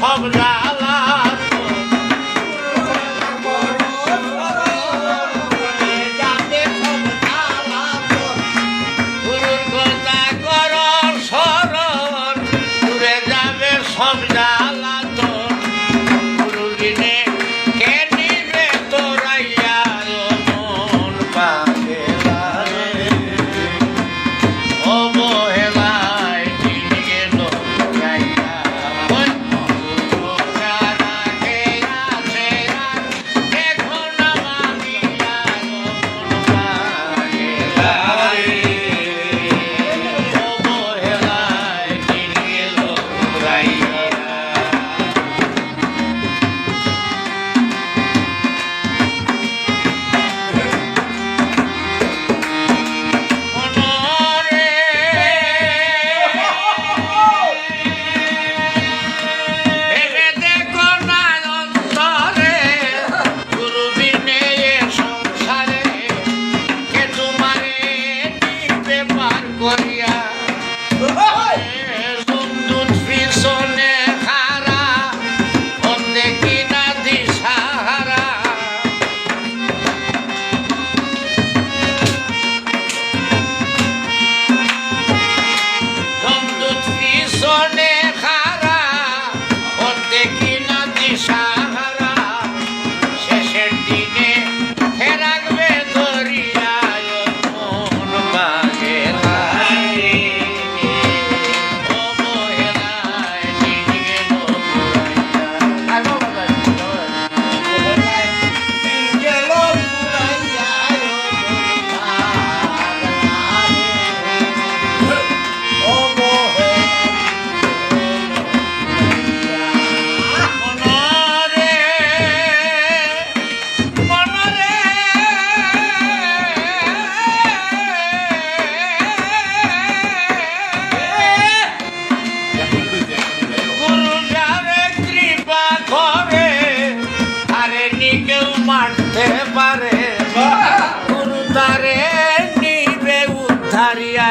hogar. Brooklyn. গুণী কেউ মারতে পারে। গুরু তারে নিবে উদ্ধারিয়া।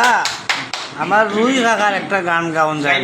কাকা আমার রুই কাকার একটা গান গাওন যায়?